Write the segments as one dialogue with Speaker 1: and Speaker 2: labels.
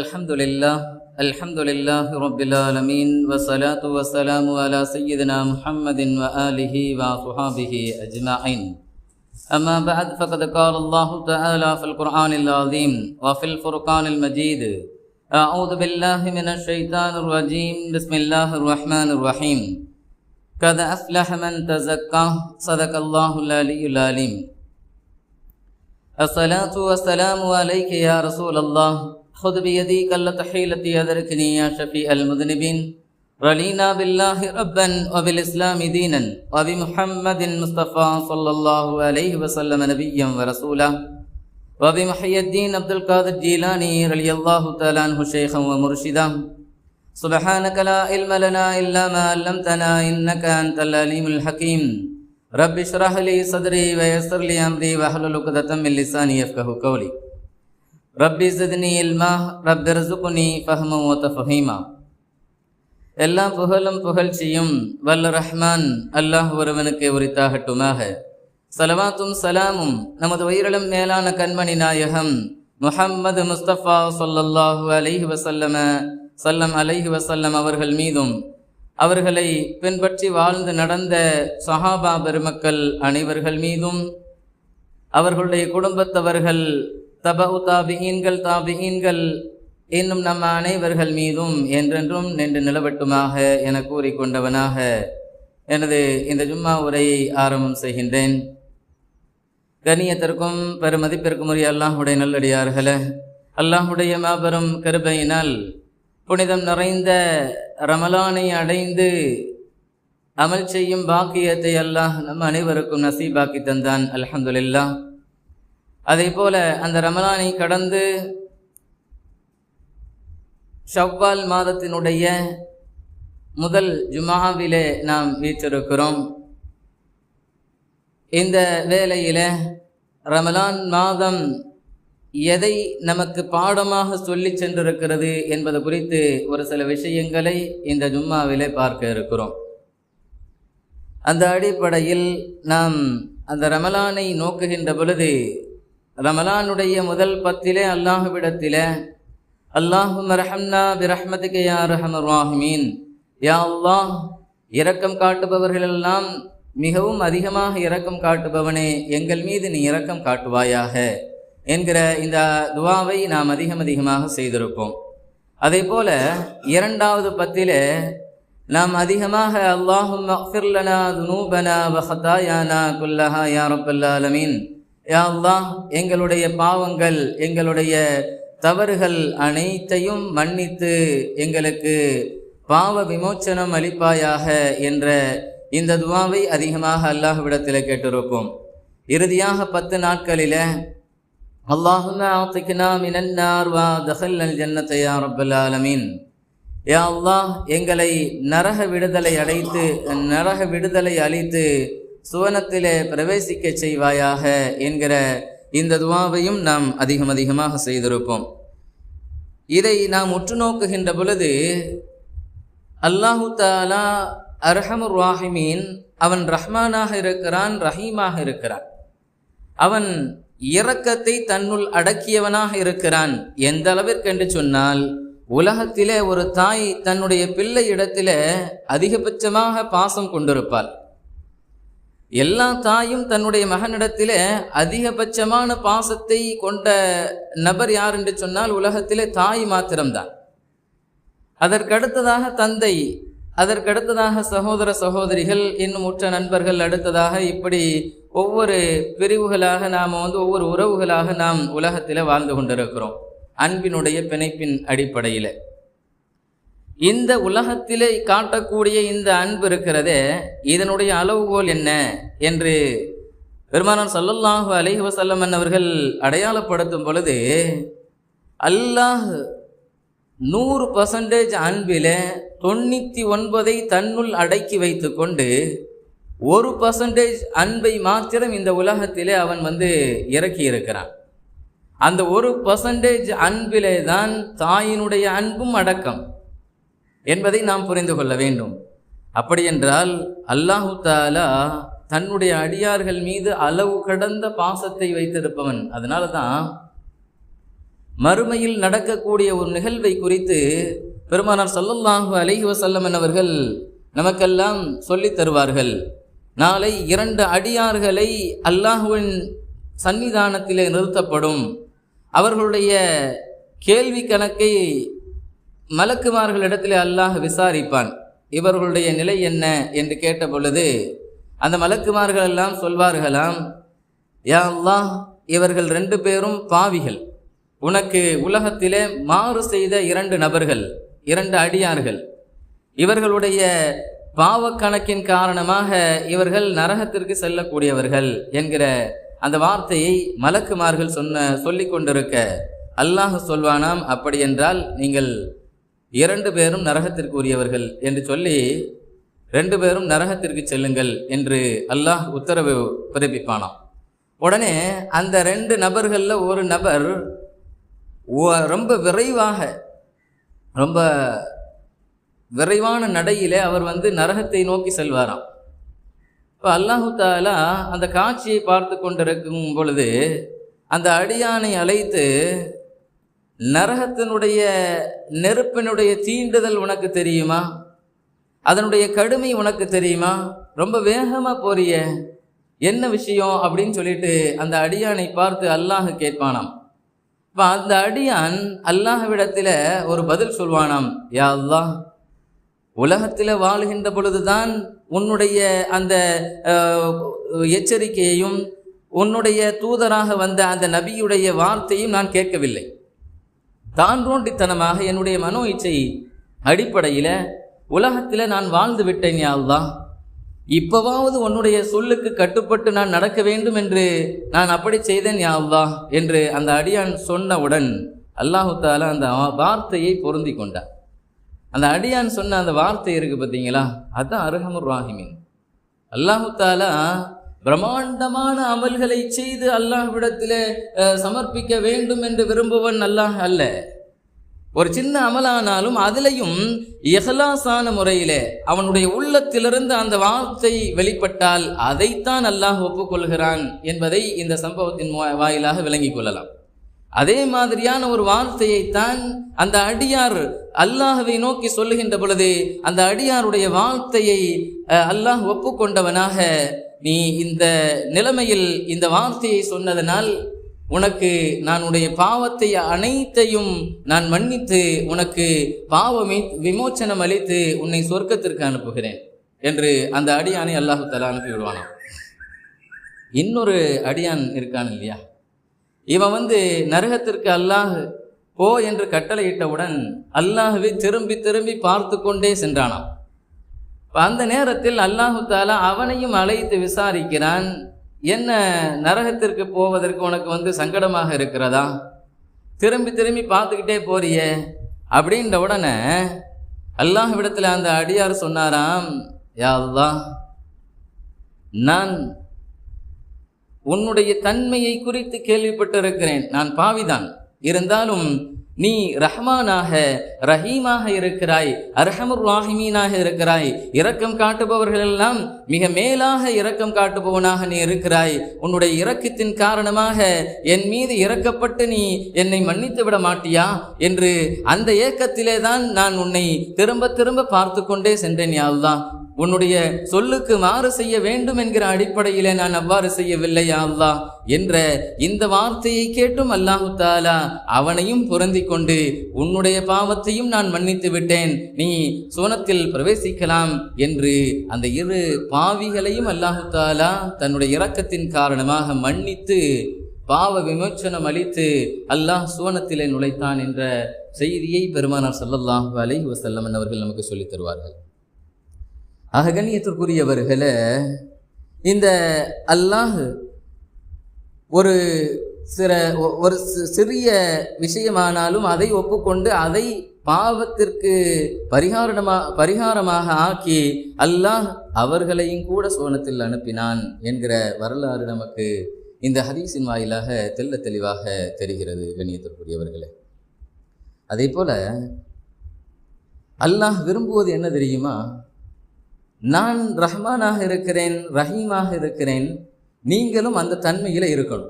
Speaker 1: الحمد لله الحمد لله رب العالمين والصلاة والسلام على سيدنا محمد وآله وصحابه أجمعين. أما بعد فقد قال الله تعالى في القرآن العظيم وفي الفرقان المجيد أعوذ بالله من الشيطان الرجيم بسم الله الرحمن الرحيم. قد أفلح من تزكى صدق الله العلي العليم الصلاة والسلام عليك يا رسول الله خذ بيدي كلة حيلتي أدركني يا شفيع المذنبين رلينا بالله ربا وبالإسلام دينا وبمحمد مصطفى صلى الله عليه وسلم نبيا ورسولا وبمحي الدين عبد القادر الجيلاني رضي الله تعالى عنه شيخا ومرشدا سبحانك لا علم لنا إلا ما علمتنا إنك أنت العليم الحكيم رب اشرح لي صدري ويسر لي أمري واحلل عقدة من لساني يفقه قولي ரப்பி சதினி இல்மா ரப்பி ஃபஹமம் ஓத்த ஃபஹீமா. எல்லா புகழும் புகழ்ச்சியும் வல்ல ரஹ்மான் அல்லாஹ் ஒருவனுக்கு உரித்தாகட்டுமாக. சலவாத்தும் சலாமும் நமது உயிரிழம் மேலான கண்மணி நாயகம் முஹம்மது முஸ்தபா சொல்லல்லாஹு அலைஹி வசல்லம சல்லம் அலைஹி வசல்லம் அவர்கள் மீதும் அவர்களை பின்பற்றி வாழ்ந்து நடந்த சஹாபா பெருமக்கள் அனைவர்கள் மீதும் அவர்களுடைய குடும்பத்தவர்கள் தபு தாபியீன்கள் தாபியீன்கள் இன்னும் நம்ம அனைவர்கள் மீதும் என்றென்றும் நின்று நிலவட்டுமாக என கூறிக்கொண்டவனாக எனது இந்த ஜும்மா உரையை ஆரம்பம் செய்கின்றேன். கண்ணியத்திற்கும் பெருமதிப்பிற்கும் உரிய அல்லாஹுடைய நல்லடியார்களே அல்லாஹுடைய மாபெரும் கருபையினால் புனிதம் நிறைந்த ரமலானை அடைந்து அமல் செய்யும் பாக்கியத்தை அல்லாஹ் நம் அனைவருக்கும் நசீபாக்கி தந்தான். அலமதுல்லா அதே போல அந்த ரமலானை கடந்து ஷவ்வால் மாதத்தினுடைய முதல் ஜுமாவிலே நாம் வீற்றிருக்கிறோம். இந்த வேளையில் ரமலான் மாதம் எதை நமக்கு பாடமாக சொல்லி சென்றிருக்கிறது என்பது குறித்து ஒரு சில விஷயங்களை இந்த ஜும்மாவிலே பார்க்க இருக்கிறோம். அந்த அடிப்படையில் நாம் அந்த ரமலானை நோக்குகின்ற பொழுது ரமலானுடைய முதல் பத்திலே அல்லாஹுவிடத்திலே அல்லாஹு ரஹம்னா பிரஹ்மதுக்கு யா ரஹமர் ராஹிமீன். யா அல்லாஹ் இரக்கம் காட்டுபவர்களெல்லாம் மிகவும் அதிகமாக இரக்கம் காட்டுபவனே எங்கள் மீது நீ இரக்கம் காட்டுவாயாக என்கிற இந்த துவாவை நாம் அதிகம் அதிகமாக செய்திருப்போம். அதே போல இரண்டாவது பத்திலே நாம் அதிகமாக அல்லாஹும் அஃபிர்லனா துனூபனா வஹதாயானா குல்லஹா யாரப்பல்லாலமீன் யாவா எங்களுடைய பாவங்கள் எங்களுடைய தவறுகள் அனைத்தையும் மன்னித்து எங்களுக்கு பாவ விமோச்சனம் அளிப்பாயாக என்ற இந்த துவாவை அதிகமாக அல்லாஹ்விடத்தில் கேட்டிருப்போம். இறுதியாக பத்து நாட்களில அல்லாஹுமே ஆத்திக்கினா மினன்னார் வா தஹல் ஜன்னத்தை யா ரப்பல் ஆலமீன். யா அல்லாஹ் எங்களை நரக விடுதலை அடைத்து நரக விடுதலை அளித்து சுவனத்திலே பிரவேசிக்க செய்வாயாக என்கிற இந்த துவாவையும் நாம் அதிகம் அதிகமாக செய்திருப்போம். இதை நாம் உற்று நோக்குகின்ற பொழுது அல்லாஹு தாலா அர்ஹமுர் ராஹிமீன் அவன் ரஹ்மானாக இருக்கிறான் ரஹீமாக இருக்கிறான். அவன் இரக்கத்தை தன்னுள் அடக்கியவனாக இருக்கிறான். எந்த அளவிற்கு என்று சொன்னால் உலகத்திலே ஒரு தாய் தன்னுடைய பிள்ளை இடத்திலே அதிகபட்சமாக பாசம் கொண்டிருப்பாள். எல்லா தாயும் தன்னுடைய மகனிடத்திலே அதிகபட்சமான பாசத்தை கொண்ட நபர் யார் என்று சொன்னால் உலகத்திலே தாய் மாத்திரம்தான். அதற்கடுத்ததாக தந்தை அதற்கடுத்ததாக சகோதர சகோதரிகள் இன்னும் உற்ற நண்பர்கள் அடுத்ததாக இப்படி ஒவ்வொரு பிரிவுகளாக நாம் வந்து ஒவ்வொரு உறவுகளாக நாம் உலகத்தில் வாழ்ந்து கொண்டிருக்கிறோம். அன்பினுடைய பிணைப்பின் அடிப்படையில். இந்த உலகத்திலே காட்டக்கூடிய இந்த அன்பு இருக்கிறதே இதனுடைய அளவுகோல் என்ன என்று பெருமானார் சல்லல்லாஹு அலைஹி வசல்லமன் அவர்கள் அடையாளப்படுத்தும் பொழுது அல்லாஹ் நூறு பர்சன்டேஜ் அன்பில் தொண்ணூற்றி ஒன்பதை தன்னுள் அடக்கி வைத்து கொண்டு ஒரு பர்சன்டேஜ் அன்பை மாத்திரம் இந்த உலகத்திலே அவன் வந்து இறக்கி இருக்கிறான் அந்த ஒரு பர்சன்டேஜ் அன்பிலே தான் தாயினுடைய அன்பும் அடக்கம். என்பதை நாம் புரிந்து கொள்ள வேண்டும். அப்படியென்றால் அல்லாஹு தாலா தன்னுடைய அடியார்கள் மீது அளவு கடந்த பாசத்தை வைத்திருப்பவன். அதனால தான் மறுமையில் நடக்கக்கூடிய ஒரு நிகழ்வை குறித்து பெருமானார் சல்லல்லாஹு அலைஹி வஸல்லம் அவர்கள் நமக்கெல்லாம் சொல்லித் தருவார்கள். நாளை இரண்டு அடியார்களை அல்லாஹுவின் சன்னிதானத்திலே நிறுத்தப்படும். அவர்களுடைய கேள்வி கணக்கை மலக்குமார்களிடத்தில் அல்லாஹ் விசாரிப்பான் இவர்களுடைய நிலை என்ன என்று கேட்ட பொழுது அந்த மலக்குமார்கள் எல்லாம் சொல்வார்களாம் யா அல்லாஹ் இவர்கள் ரெண்டு பேரும் பாவிகள். உனக்கு உலகத்திலே மாறு செய்த இரண்டு நபர்கள் இரண்டு அடியார்கள். இவர்களுடைய பாவக்கணக்கின் காரணமாக இவர்கள் நரகத்திற்கு செல்லக்கூடியவர்கள் என்கிற அந்த வார்த்தையை மலக்குமார்கள் சொன்ன சொல்லிக் கொண்டிருக்க அல்லாஹ் சொல்வானாம் அப்படியென்றால் நீங்கள் இரண்டு பேரும் நரகத்திற்கு உரியவர்கள் என்று சொல்லி ரெண்டு பேரும் நரகத்திற்கு செல்லுங்கள் என்று அல்லாஹ் உத்தரவு பிறப்பிப்பானாம். உடனே அந்த ரெண்டு நபர்களில் ஒரு நபர் ரொம்ப விரைவாக ரொம்ப விரைவான நடையிலே அவர் வந்து நரகத்தை நோக்கி செல்வாராம். இப்போ அல்லாஹு தாலா அந்த காட்சியை பார்த்து கொண்டிருக்கும் பொழுது அந்த அடியானை அழைத்து நரகத்தினுடைய நெருப்பினுடைய தீண்டுதல் உனக்கு தெரியுமா? அதனுடைய கடுமை உனக்கு தெரியுமா? ரொம்ப வேகமாக போறிய. என்ன விஷயம் அப்படின்னு சொல்லிட்டு அந்த அடியானை பார்த்து அல்லாஹ் கேட்பானாம். இப்போ அந்த அடியான் அல்லாஹ்விடத்தில் ஒரு பதில் சொல்வானாம். யா அல்லாஹ் உலகத்தில் வாழுகின்ற பொழுதுதான் உன்னுடைய அந்த எச்சரிக்கையையும் உன்னுடைய தூதராக வந்த அந்த நபியுடைய வார்த்தையும் நான் கேட்கவில்லை. தான் தோண்டித்தனமாக என்னுடைய மனோ இச்சை அடிப்படையில் உலகத்தில் நான் வாழ்ந்து விட்டேன் யா இப்போவாவது உன்னுடைய சொல்லுக்கு கட்டுப்பட்டு நான் நடக்க வேண்டும் என்று நான் அப்படி செய்தேன் யாழ்வா என்று அந்த அடியான் சொன்னவுடன் அல்லாஹு தாலா அந்த வார்த்தையை பொருந்தி கொண்டார் அந்த அடியான் சொன்ன அந்த வார்த்தை இருக்கு பார்த்தீங்களா அதுதான் அருகமுர் ராஹிமின். அல்லாஹு தாலா பிரம்மாண்டமான அமல்களை செய்து அல்லாஹ்விடத்திலே சமர்ப்பிக்க வேண்டும் என்று விரும்புவன் அல்லாஹ் அல்ல. ஒரு சின்ன அமலானாலும் அதிலையும் எஹலாசான முறையிலே அவனுடைய உள்ளத்திலிருந்து அந்த வார்த்தை வெளிப்பட்டால் அதைத்தான் அல்லாஹ் ஒப்புக்கொள்கிறான் என்பதை இந்த சம்பவத்தின் வா- வாயிலாக விளங்கிக் கொள்ளலாம். அதே மாதிரியான ஒரு வார்த்தையைத்தான் அந்த அடியார் அல்லாஹவை நோக்கி சொல்லுகின்ற பொழுது அந்த அடியாருடைய வார்த்தையை அல்லாஹ் ஒப்புக்கொண்டவனாக நீ இந்த நிலைமையில் இந்த வார்த்தையை சொன்னதனால் உனக்கு நான் உடைய பாவத்தை அனைத்தையும் நான் மன்னித்து உனக்கு பாவமே விமோச்சனம் அளித்து உன்னை சொர்க்கத்திற்கு அனுப்புகிறேன் என்று அந்த அடியானை அல்லாஹு தலா அனுப்பி விடுவானாம் இன்னொரு அடியான் இருக்கான் இல்லையா? இவன் வந்து நரகத்திற்கு அல்லாஹ் போ என்று கட்டளையிட்டவுடன் அல்லாஹுவை திரும்பி திரும்பி பார்த்து கொண்டே சென்றானாம். அந்த நேரத்தில் அல்லாஹு தாலா அவனையும் அழைத்து விசாரிக்கிறான் என்ன நரகத்திற்கு போவதற்கு உனக்கு வந்து சங்கடமாக இருக்கிறதா? திரும்பி திரும்பி பார்த்துக்கிட்டே போறியே. அப்படின்ற உடனே அல்லாஹ்விடத்தில் அந்த அடியார் சொன்னாராம் யா நான் உன்னுடைய தன்மையை குறித்து கேள்விப்பட்டிருக்கிறேன். நான் பாவிதான். இருந்தாலும் நீ ரஹ்மானாக ரஹீமாக இருக்கிறாய் அர்ஹமுர் ராஹிமீனாக இருக்கிறாய். இரக்கம் காட்டுபவர்களெல்லாம் மிக மேலாக இரக்கம் காட்டுபவனாக நீ இருக்கிறாய். உன்னுடைய இரக்கத்தின் காரணமாக என் மீது இறக்கப்பட்டு நீ என்னை மன்னித்து விட மாட்டியா என்று அந்த ஏக்கத்திலே தான் நான் உன்னை திரும்ப திரும்ப பார்த்து கொண்டே சென்றேன் யா உன்னுடைய சொல்லுக்கு மாறு செய்ய வேண்டும் என்கிற அடிப்படையிலே நான் அவ்வாறு செய்யவில்லை அல்லாஹ் என்ற இந்த வார்த்தையை கேட்டும் அல்லாஹு தாலா அவனையும் பொருந்தி கொண்டு உன்னுடைய பாவத்தையும் நான் மன்னித்து விட்டேன். நீ சோனத்தில் பிரவேசிக்கலாம் என்று அந்த இரு பாவிகளையும் அல்லாஹு தாலா தன்னுடைய இரக்கத்தின் காரணமாக மன்னித்து பாவ விமோச்சனம் அளித்து அல்லாஹ் சுவனத்திலே நுழைத்தான் என்ற செய்தியை பெருமானார் ஸல்லல்லாஹு அலை வஸல்லம் அவர்கள் நமக்கு சொல்லித் தருவார்கள். ஆக கண்ணியத்திற்குரியவர்களை இந்த அல்லாஹ் ஒரு சிற ஒ- ஒரு சிறிய விஷயமானாலும் அதை ஒப்புக்கொண்டு அதை பாவத்திற்கு பரிகாரணமா பரிகாரமாக ஆக்கி அல்லாஹ் அவர்களையும் கூட சோனத்தில் அனுப்பினான் என்கிற வரலாறு நமக்கு இந்த ஹதீஸின் வாயிலாக தெல்ல தெளிவாக தெரிகிறது கண்ணியத்திற்குரியவர்களே. அதே போல அல்லாஹ் விரும்புவது என்ன தெரியுமா? நான் ரஹ்மானாக இருக்கிறேன் ரஹீமாக இருக்கிறேன் நீங்களும் அந்த தன்மையில் இருக்கணும்.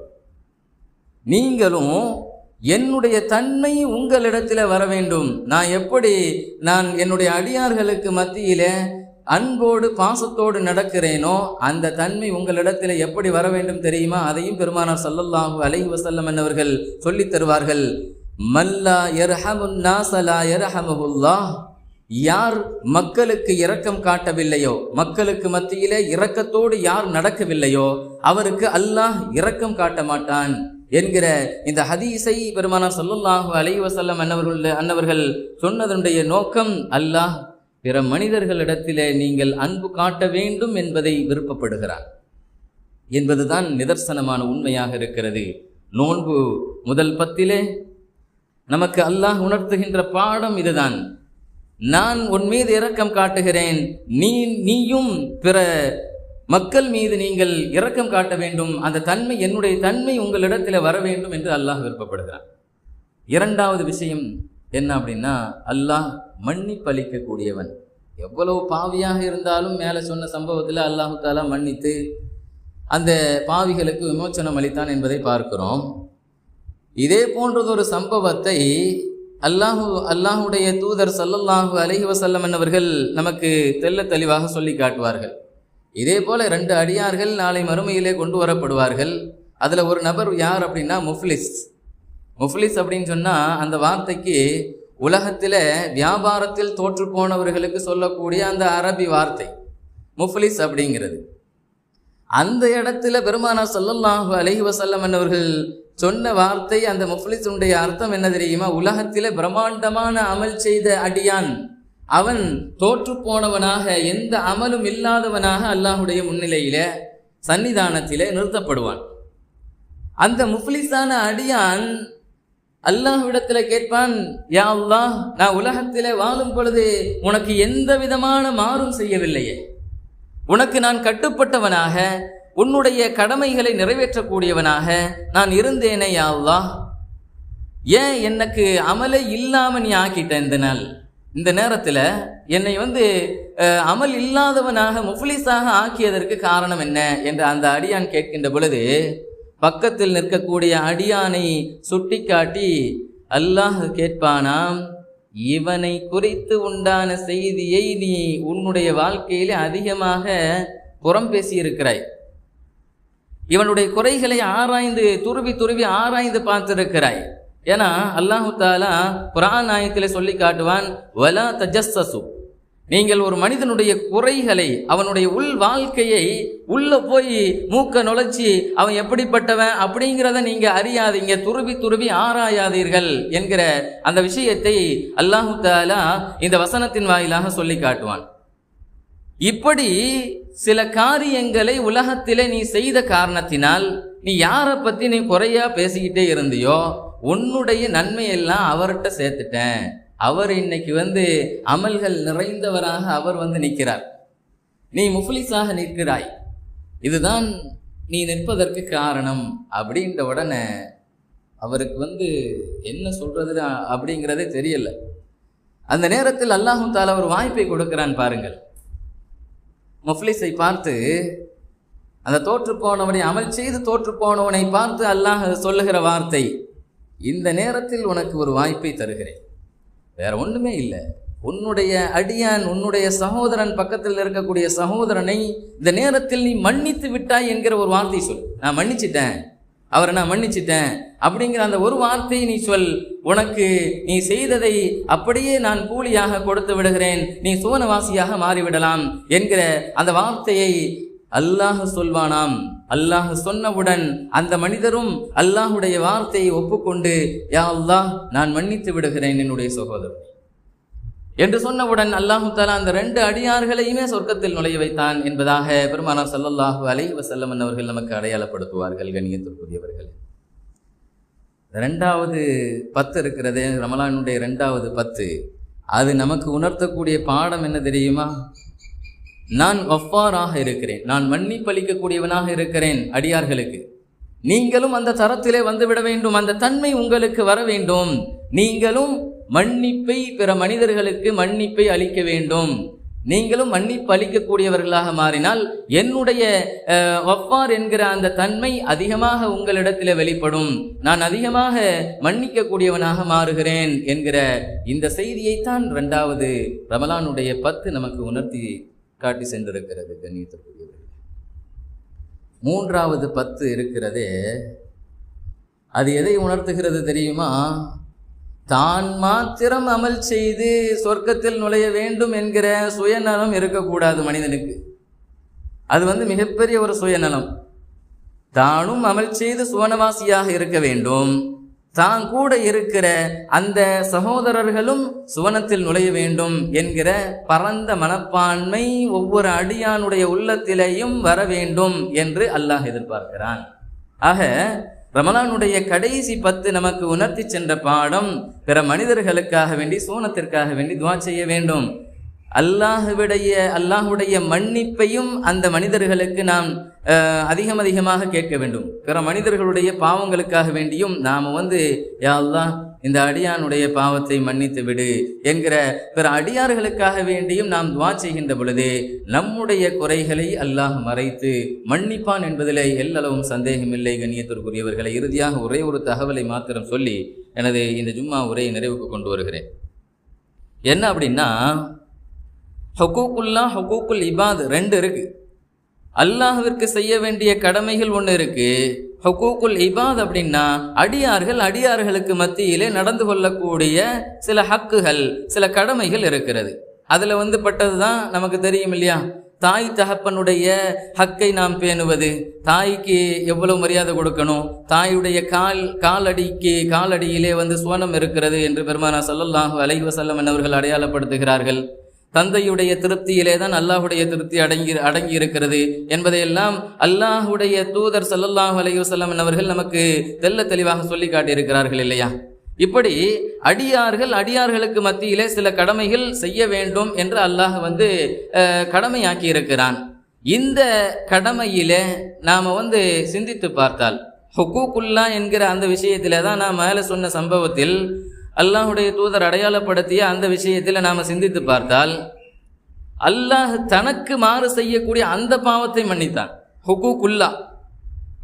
Speaker 1: நீங்களும் என்னுடைய தன்மை உங்களிடத்தில் வர வேண்டும். நான் எப்படி? நான் என்னுடைய அடியார்களுக்கு மத்தியில் அன்போடு பாசத்தோடு நடக்கிறேனோ அந்த தன்மை உங்களிடத்தில் எப்படி வர வேண்டும் தெரியுமா? அதையும் பெருமானார் சல்லல்லாஹு அலைஹி வசல்லம் என்னவர்கள் சொல்லித் தருவார்கள். மல்லா யர்ஹமுன் சலா எர்ஹமுல்லா யார் மக்களுக்கு இரக்கம் காட்டவில்லையோ மக்களுக்கு மத்தியிலே இரக்கத்தோடு யார் நடக்கவில்லையோ அவருக்கு அல்லாஹ் இரக்கம் காட்ட மாட்டான் என்கிற இந்த ஹதீஸை பெருமானார் சொல்லுல்லாஹு அலைவசல்லம் அன்னவர்கள் அன்னவர்கள் சொன்னதனுடைய நோக்கம் அல்லாஹ் பிற மனிதர்களிடத்திலே நீங்கள் அன்பு காட்ட வேண்டும் என்பதை விருப்பப்படுகிறார் என்பதுதான் நிதர்சனமான உண்மையாக இருக்கிறது. நோன்பு முதல் பத்திலே நமக்கு அல்லாஹ் உணர்த்துகின்ற பாடம் இதுதான். நான் உன் மீது இரக்கம் காட்டுகிறேன். நீ நீயும் பிற மக்கள் மீது நீங்கள் இரக்கம் காட்ட வேண்டும். அந்த தன்மை என்னுடைய தன்மை உங்களிடத்தில் வர வேண்டும் என்று அல்லாஹ் விருப்பப்படுகிறான். இரண்டாவது விஷயம் என்ன அப்படின்னா அல்லாஹ் மன்னிப்பளிக்கக்கூடியவன். எவ்வளவு பாவியாக இருந்தாலும் மேலே சொன்ன சம்பவத்தில் அல்லாஹு தாலா மன்னித்து அந்த பாவிகளுக்கு விமோச்சனம் அளித்தான் என்பதை பார்க்கிறோம். இதே போன்றதொரு சம்பவத்தை அல்லாஹு அல்லாஹுடைய தூதர் சல்லல்லாஹு அலஹி வசல்லம் என்பவர்கள் நமக்கு தெல்ல தெளிவாக சொல்லி காட்டுவார்கள். இதே போல ரெண்டு அடியார்கள் நாளை மறுமையிலே கொண்டு வரப்படுவார்கள். அதில் ஒரு நபர் யார் அப்படின்னா முஃப்லிஸ். முஃப்லிஸ் அப்படின்னு சொன்னால் அந்த வார்த்தைக்கு உலகத்தில் வியாபாரத்தில் தோற்று போனவர்களுக்கு சொல்லக்கூடிய அந்த அரபி வார்த்தை முஃப்லிஸ் அப்படிங்கிறது. அந்த இடத்துல பெருமானா ஸல்லல்லாஹு அலஹி வசல்லம் என்னவர்கள் சொன்ன வார்த்தை அந்த முஃப்லிஸுடைய அர்த்தம் என்ன தெரியுமா? உலகத்திலே பிரம்மாண்டமான அமல் செய்த அடியான். அவன் தோற்று போனவனாக எந்த அமலும் இல்லாதவனாக அல்லாஹுடைய முன்னிலையில சன்னிதானத்திலே நிறுத்தப்படுவான். அந்த முஃப்லிஸான அடியான் அல்லாஹ்விடத்துல கேட்பான் யா அல்லாஹ் நான் உலகத்திலே வாழும் பொழுது உனக்கு எந்த விதமான மாறும் செய்யவில்லையே. உனக்கு நான் கட்டுப்பட்டவனாக உன்னுடைய கடமைகளை நிறைவேற்றக்கூடியவனாக நான் இருந்தேனே யாவா ஏன் எனக்கு அமலை இல்லாம நீ ஆக்கிட்ட இந்த நாள்? இந்த நேரத்தில் என்னை வந்து அமல் இல்லாதவனாக முஃப்லிஸாக ஆக்கியதற்கு காரணம் என்ன என்று அந்த அடியான் கேட்கின்ற பொழுது பக்கத்தில் நிற்கக்கூடிய அடியானை சுட்டிக்காட்டி அல்லாஹ் கேட்பானாம் இவனை குறித்து உண்டான செய்தியை நீ உன்னுடைய வாழ்க்கையிலே அதிகமாக புறம் பேசியிருக்கிறாய். இவனுடைய குறைகளை ஆராய்ந்து துருவி துருவி ஆராய்ந்து பார்த்திருக்கிறாய். ஏன்னா அல்லாஹு தாலா குரான் ஆயத்தில் சொல்லி காட்டுவான் வலா தஜஸ்ஸசு. நீங்கள் ஒரு மனிதனுடைய குறைகளை அவனுடைய உள் வாழ்க்கையை உள்ள போய் மூக்க நுழைச்சி அவன் எப்படிப்பட்டவன்? அப்படிங்கிறத நீங்க அறியாதீங்க துருவி துருவி ஆராயாதீர்கள் என்கிற அந்த விஷயத்தை அல்லாஹு தாலா இந்த வசனத்தின் வாயிலாக சொல்லி காட்டுவான். இப்படி சில காரியங்களை உலகத்திலே நீ செய்த காரணத்தினால் நீ யாரை பற்றி நீ குறையா பேசிக்கிட்டே இருந்தியோ உன்னுடைய நன்மையெல்லாம் அவர்கிட்ட சேர்த்துட்டேன். அவர் இன்னைக்கு வந்து அமல்கள் நிறைந்தவராக அவர் வந்து நிற்கிறார். நீ முஃப்லிஸாக நிற்கிறாய். இதுதான் நீ நிற்பதற்கு காரணம் அப்படின்ற உடனே அவருக்கு வந்து என்ன சொல்றது அப்படிங்கிறதே தெரியல. அந்த நேரத்தில் அல்லாஹும் தாலா ஒரு வாய்ப்பை கொடுக்கிறான் பாருங்கள். முஃப்லிஸை பார்த்து அந்த தோற்று போனவனை அமல் செய்து தோற்று போனவனை பார்த்து அல்லாஹ் சொல்லுகிற வார்த்தை இந்த நேரத்தில் உனக்கு ஒரு வாய்ப்பை தருகிறேன். வேற ஒன்றுமே இல்லை. உன்னுடைய அடியான் உன்னுடைய சகோதரன் பக்கத்தில் இருக்கக்கூடிய சகோதரனை இந்த நேரத்தில் நீ மன்னித்து விட்டாய் என்கிற ஒரு வார்த்தை சொல் நான் மன்னிச்சிட்டேன். அவரை நான் மன்னிச்சிட்டேன். அப்படிங்கிற அந்த ஒரு வார்த்தையை நீ சொல். உனக்கு நீ செய்ததை அப்படியே நான் கூலியாக கொடுத்து விடுகிறேன். நீ சுவனவாசியாக மாறிவிடலாம் என்கிற அந்த வார்த்தையை அல்லாஹ் சொல்வானாம். அல்லாஹ் சொன்னவுடன் அந்த மனிதரும் அல்லாஹுடைய வார்த்தையை ஒப்புக்கொண்டு யா அல்லாஹ் நான் மன்னித்து விடுகிறேன் என்னுடைய சகோதரன் என்று சொன்னவுடன் அல்லாஹு தாலா அந்த ரெண்டு அடியார்களையுமே சொர்க்கத்தில் நுழைய வைத்தான் என்பதாக பெருமானார் ஸல்லல்லாஹு அலை வஸல்லம் அவர்கள் நமக்கு அடையாளப்படுத்துவார்கள் கண்ணியத்திற்குரியவர்கள். ரெண்டாவது பத்து இருக்கிறதே ரமலானுடைய ரெண்டாவது பத்து. அது நமக்கு உணர்த்தக்கூடிய பாடம் என்ன தெரியுமா? நான் வஃபாராக இருக்கிறேன். நான் மன்னிப்பளிக்கக்கூடியவனாக இருக்கிறேன் அடியார்களுக்கு. நீங்களும் அந்த தரத்திலே வந்துவிட வேண்டும். அந்த தன்மை உங்களுக்கு வர வேண்டும். நீங்களும் மன்னிப்பை பிற மனிதர்களுக்கு மன்னிப்பை அளிக்க வேண்டும். நீங்களும் மன்னிப்பு அளிக்கக்கூடியவர்களாக மாறினால் என்னுடைய அஹ், வஃபார் என்கிற அந்த தன்மை அதிகமாக உங்களிடத்தில் வெளிப்படும். நான் அதிகமாக மன்னிக்கக்கூடியவனாக மாறுகிறேன் என்கிற இந்த செய்தியைத்தான் இரண்டாவது ரமலானுடைய பத்து நமக்கு உணர்த்தி காட்டி சென்றிருக்கிறது கண்ணியத்திற்குரியவர்கள். மூன்றாவது பத்து இருக்கிறதே. அது எதை உணர்த்துகிறது தெரியுமா? தான் மாத்திரம் அமல் செய்து சொர்க்கத்தில் நுழைய வேண்டும் என்கிற சுயநலம் இருக்கக்கூடாது மனிதனுக்கு. அது வந்து மிகப்பெரிய ஒரு சுயநலம். தானும் அமல் செய்து சுவனவாசியாக இருக்க வேண்டும். தான் கூட இருக்கிற அந்த சகோதரர்களும் சுவனத்தில் நுழைய வேண்டும் என்கிற பரந்த மனப்பான்மை ஒவ்வொரு அடியானுடைய உள்ளத்திலேயும் வர வேண்டும் என்று அல்லாஹ் எதிர்பார்க்கிறான். ஆக ரமலானுடைய கடைசி பத்து நமக்கு உணர்த்தி சென்ற பாடம் பிற மனிதர்களுக்காக வேண்டி சோனத்திற்காக வேண்டி துவா செய்ய வேண்டும். அல்லாஹுவிடைய அல்லாஹுடைய மன்னிப்பையும் அந்த மனிதர்களுக்கு நாம் அதிகம் அதிகமாக கேட்க வேண்டும். பிற மனிதர்களுடைய பாவங்களுக்காக வேண்டியும் நாம் வந்து யா அல்லாஹ் இந்த அடியானுடைய பாவத்தை மன்னித்து விடு என்கிற பிற அடியார்களுக்காக வேண்டியும் நாம் துவா செய்கின்ற பொழுது நம்முடைய குறைகளை அல்லாஹ் மறைத்து மன்னிப்பான் என்பதிலே எல்லளவும் சந்தேகமில்லை. கண்ணியத்திற்குரியவர்களை இறுதியாக ஒரே ஒரு தகவலை மாத்திரம் சொல்லி எனது இந்த ஜும்மா உரையை நிறைவுக்கு கொண்டு வருகிறேன். என்ன அப்படின்னா ஹொக்கூக்குல்லா ஹொக்கூக்குல் இபாத் ரெண்டு இருக்கு. அல்லாஹுவிற்கு செய்ய வேண்டிய கடமைகள் ஒன்று இருக்கு. ஹொக்கூக்குல் இபாத் அப்படின்னா அடியார்கள் அடியார்களுக்கு மத்தியிலே நடந்து கொள்ளக்கூடிய சில ஹக்குகள் சில கடமைகள் இருக்கிறது. அதில் வந்து பட்டது தான் நமக்கு தெரியும் இல்லையா? தாய் தகப்பனுடைய ஹக்கை நாம் பேணுவது. தாய்க்கு எவ்வளவு மரியாதை கொடுக்கணும்? தாயுடைய கால் காலடிக்கு காலடியிலே வந்து சுவனம் இருக்கிறது என்று பெருமானா சல்லல்லாஹு அலைவசல்லம் என்னவர்கள் அவர்கள் அடையாளப்படுத்துகிறார்கள். தந்தையுடைய திருப்தியிலே தான் அல்லாஹுடைய திருப்தி அடங்கி அடங்கி இருக்கிறது என்பதையெல்லாம் அல்லாஹுடைய தூதர் சல்லல்லாஹ் அலைஹி அவர்கள் நமக்கு தெல்ல தெளிவாக சொல்லி காட்டியிருக்கிறார்கள் இல்லையா? இப்படி அடியார்கள் அடியார்களுக்கு மத்தியிலே சில கடமைகள் செய்ய வேண்டும் என்று அல்லாஹ் வந்து கடமையாக்கி இருக்கிறான் இந்த கடமையிலே நாம் வந்து சிந்தித்து பார்த்தால் ஹொக்கூக்குல்லா என்கிற அந்த விஷயத்திலே தான் நான் மேலே சொன்ன சம்பவத்தில் அல்லாஹுடைய தூதர் அடையாளப்படுத்திய அந்த விஷயத்தில் நாம் சிந்தித்து பார்த்தால் அல்லாஹ் தனக்கு மாறு செய்யக்கூடிய அந்த பாவத்தை மன்னித்தான். ஹுக்கூக்குல்லா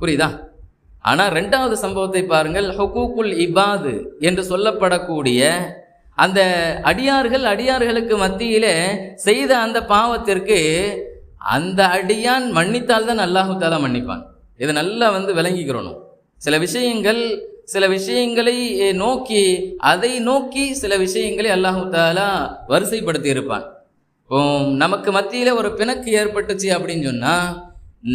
Speaker 1: புரியுதா? ஆனால் ரெண்டாவது சம்பவத்தை பாருங்கள். ஹுக்கூக்குல் இபாது என்று சொல்லப்படக்கூடிய அந்த அடியார்கள் அடியார்களுக்கு மத்தியிலே செய்த அந்த பாவத்திற்கு அந்த அடியான் மன்னித்தால் தான் அல்லாஹு தாலா மன்னிப்பான். இதை நல்லா வந்து விளங்கிக்கிறணும். சில விஷயங்கள் சில விஷயங்களை நோக்கி அதை நோக்கி சில விஷயங்களை அல்லாஹு தாலா வரிசைப்படுத்தி இருப்பான். இப்போ நமக்கு மத்தியில் ஒரு பிணக்கு ஏற்பட்டுச்சு அப்படின்னு சொன்னால்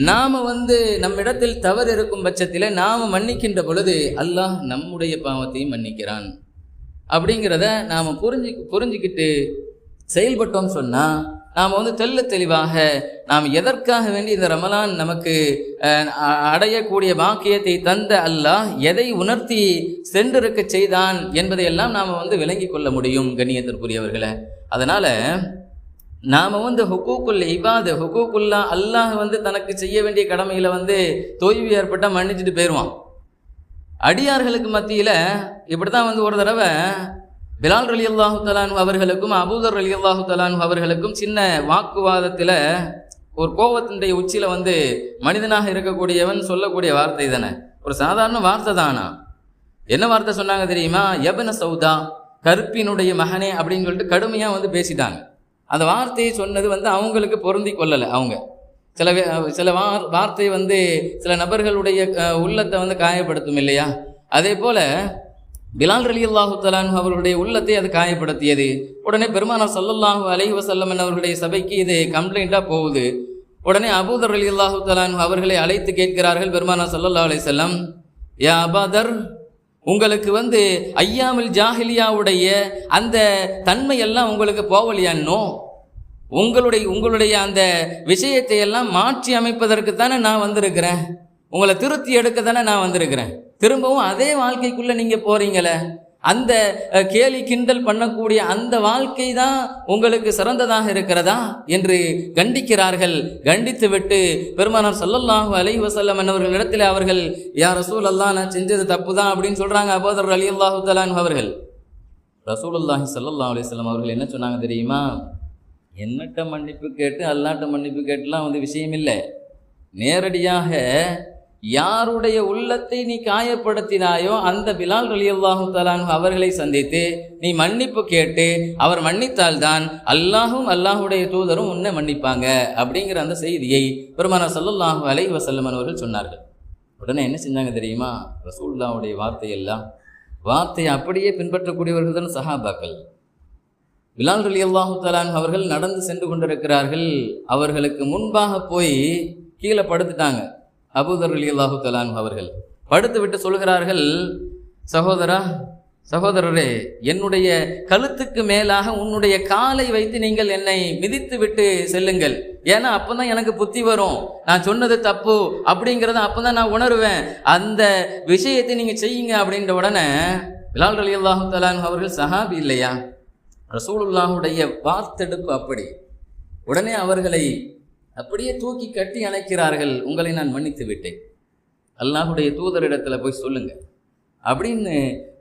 Speaker 1: நாம் வந்து நம்மிடத்தில் தவறு இருக்கும் பட்சத்தில் நாம் மன்னிக்கின்ற பொழுது அல்லாஹ் நம்முடைய பாவத்தையும் மன்னிக்கிறான். அப்படிங்கிறத நாம் புரிஞ்சு புரிஞ்சுக்கிட்டு செயல்பட்டோம் சொன்னால் நாம் வந்து தெல்ல தெளிவாக நாம் எதற்காக வேண்டி இந்த ரமலான் நமக்கு அடையக்கூடிய பாக்கியத்தை தந்த அல்லாஹ் எதை உணர்த்தி சென்றிருக்க செய்தான் என்பதையெல்லாம் நாம் வந்து விளங்கி கொள்ள முடியும் கண்ணியத்திற்குரியவர்களை. அதனால் நாம் வந்து ஹுக்கூக்குல் இபாது ஹுக்கூக்குல்லா அல்லாஹ் வந்து தனக்கு செய்ய வேண்டிய கடமையில் வந்து தோய்வு ஏற்பட்டால் மன்னிச்சுட்டு போயிடுவான் அடியார்களுக்கு மத்தியில் இப்படி தான் வந்து ஒரு தடவை பிலால் ரலி அல்லாஹு தலான் அவர்களுக்கும் அபூதர் ரலி அல்லாஹு தலான் அவர்களுக்கும் சின்ன வாக்குவாதத்தில் ஒரு கோபத்தினுடைய உச்சியில் வந்து மனிதனாக இருக்கக்கூடியவன் சொல்லக்கூடிய வார்த்தை தானே? ஒரு சாதாரண வார்த்தை தானா? என்ன வார்த்தை சொன்னாங்க தெரியுமா? எபன சௌதா கருப்பினுடைய மகனே அப்படின்னு சொல்லிட்டு கடுமையாக வந்து பேசிட்டாங்க. அந்த வார்த்தையை சொன்னது வந்து அவங்களுக்கு பொருந்தி கொள்ளலை அவங்க. சில சில வார் வார்த்தை வந்து சில நபர்களுடைய உள்ளத்தை வந்து காயப்படுத்தும் இல்லையா? அதே போல பிலால் அலி அல்லாஹு தலான் அவர்களுடைய உள்ளத்தை அது காயப்படுத்தியது. உடனே பெருமானார் சல்லல்லாஹு அலஹி வசல்லம் அவர்களுடைய சபைக்கு இது கம்ப்ளைண்ட்டாக போகுது. உடனே அபூதர் அலி அல்லாஹு தலான் அவர்களை அழைத்து கேட்கிறார்கள் பெருமானார் சல்லல்லா அலி செல்லம் யா அபாதர் உங்களுக்கு வந்து ஐயாமில் ஜாஹிலியாவுடைய அந்த தன்மையெல்லாம் உங்களுக்கு போவலையான்னோ உங்களுடைய உங்களுடைய அந்த விஷயத்தை எல்லாம் மாற்றி அமைப்பதற்கு தானே நான் வந்திருக்கிறேன். உங்களை திருத்தி எடுக்க தானே நான் வந்திருக்கிறேன். திரும்பவும் அதே வாழ்க்கைக்குள்ளே நீங்கள் போகிறீங்களே அந்த கேலி கிண்டல் பண்ணக்கூடிய அந்த வாழ்க்கை தான் உங்களுக்கு சிறந்ததாக இருக்கிறதா? என்று கண்டிக்கிறார்கள். கண்டித்து விட்டு பெருமானார் சொல்லல்லாஹு அலை வசல்லம் என்னவர்களிடத்தில் அவர்கள் யார் ரசூல் அல்லா நான் செஞ்சது தப்பு தான் அப்படின்னு சொல்கிறாங்க அபோதர் அலி அல்லாஹு தலான் அவர்கள். ரசூலுல்லாஹி ஸல்லல்லாஹு அலைஹி வஸல்லம் அவர்கள் என்ன சொன்னாங்க தெரியுமா? என்னட்ட மன்னிப்பு கேட்டு அல்லாட்ட மன்னிப்பு கேட்டுலாம் வந்து விஷயம் இல்லை. நேரடியாக யாருடைய உள்ளத்தை நீ காயப்படுத்தினாயோ அந்த பிலால் ரலியல்லாஹு தலான் அவர்களை சந்தித்து நீ மன்னிப்பு கேட்டு அவர் மன்னித்தால்தான் அல்லாஹும் அல்லாஹுடைய தூதரும் உன்னை மன்னிப்பாங்க அப்படிங்கிற அந்த செய்தியை பெருமான சல்லுல்லாஹு அலை வசல்லமன் அவர்கள் சொன்னார்கள். உடனே என்ன செஞ்சாங்க தெரியுமா? ரசூலுல்லாஹ்வுடைய வார்த்தையெல்லாம் வார்த்தையை அப்படியே பின்பற்றக்கூடியவர்கள் தான் சஹாபாக்கள். பிலால் அலி அல்லாஹு தலான் அவர்கள் நடந்து சென்று கொண்டிருக்கிறார்கள். அவர்களுக்கு முன்பாக போய் கீழே படுத்துட்டாங்க. அபுதர் அலி அல்லாஹு தலான் அவர்கள் படுத்து விட்டு சொல்கிறார்கள் சகோதரா சகோதரரே என்னுடைய கழுத்துக்கு மேலாக உன்னுடைய காலை வைத்து நீங்கள் என்னை மிதித்து விட்டு செல்லுங்கள். ஏன்னா அப்பதான் எனக்கு புத்தி வரும். நான் சொன்னது தப்பு அப்படிங்கிறத அப்பதான் நான் உணருவேன். அந்த விஷயத்தை நீங்க செய்யுங்க அப்படின்ற உடனே பிலால் அலி அல்லாஹு தலான் அவர்கள் சஹாபி இல்லையா? ரசூலுல்லாஹுடைய வார்த்தெடுப்பு அப்படி. உடனே அவர்களை அப்படியே தூக்கி கட்டி அணைக்கிறார்கள். உங்களை நான் மன்னித்து விட்டேன். அல்லாஹுடைய தூதரிடத்தில் போய் சொல்லுங்கள் அப்படின்னு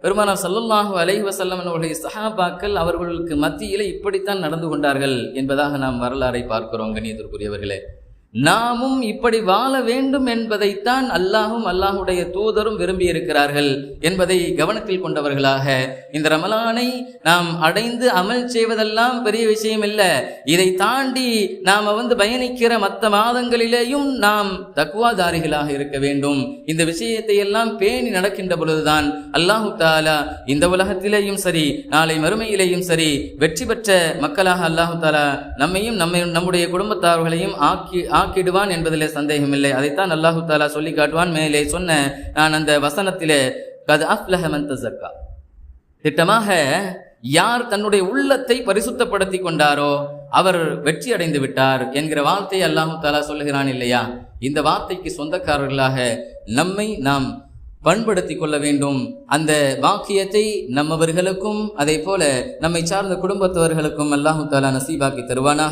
Speaker 1: பெருமானா சல்லல்லாஹு அலைஹி வசல்லம் அவர்களுடைய சஹாபாக்கள் அவர்களுக்கு மத்தியில் இப்படித்தான் நடந்து கொண்டார்கள் என்பதாக நாம் வரலாறை பார்க்கிறோம் கணியத்திற்குரியவர்களே நாமும் இப்படி வாழ வேண்டும் என்பதைத்தான் அல்லாஹும் அல்லாஹுடைய தூதரும் விரும்பியிருக்கிறார்கள் என்பதை கவனத்தில் கொண்டவர்களாக இந்த ரமலானை நாம் அடைந்து அமல் செய்வதெல்லாம் பெரிய விஷயம் இல்லை இதை தாண்டி நாம் வந்து பயணிக்கிற மற்ற மாதங்களிலேயும் நாம் தக்குவாதாரிகளாக இருக்க வேண்டும். இந்த விஷயத்தை எல்லாம் பேணி நடக்கின்ற பொழுதுதான் அல்லாஹு தாலா இந்த உலகத்திலேயும் சரி நாளை மறுமையிலேயும் சரி வெற்றி பெற்ற மக்களாக அல்லாஹு தாலா நம்மையும் நம்ம நம்முடைய குடும்பத்தார்களையும் ஆக்கி ஆக்கிடுவான் என்பதிலே சந்தேகமில்லை. அதைத்தான் அல்லாஹு தாலா சொல்லி காட்டுவான் மேலே சொன்ன நான் அந்த வசனத்திலே கது அஃப்லஹ மன் தஸக்கா. திட்டமாக யார் தன்னுடைய உள்ளத்தை பரிசுத்தப்படுத்தி கொண்டாரோ அவர் வெற்றி அடைந்து விட்டார் என்கிற வார்த்தையை அல்லாஹு தாலா சொல்லுகிறான் இல்லையா? இந்த வார்த்தைக்கு சொந்தக்காரர்களாக நம்மை நாம் பண்படுத்தி கொள்ள வேண்டும். அந்த வாக்கியத்தை நம்மவர்களுக்கும் அதே போல நம்மை சார்ந்த குடும்பத்தவர்களுக்கும் அல்லாஹு தாலா நசீபாக்கி தருவானாக.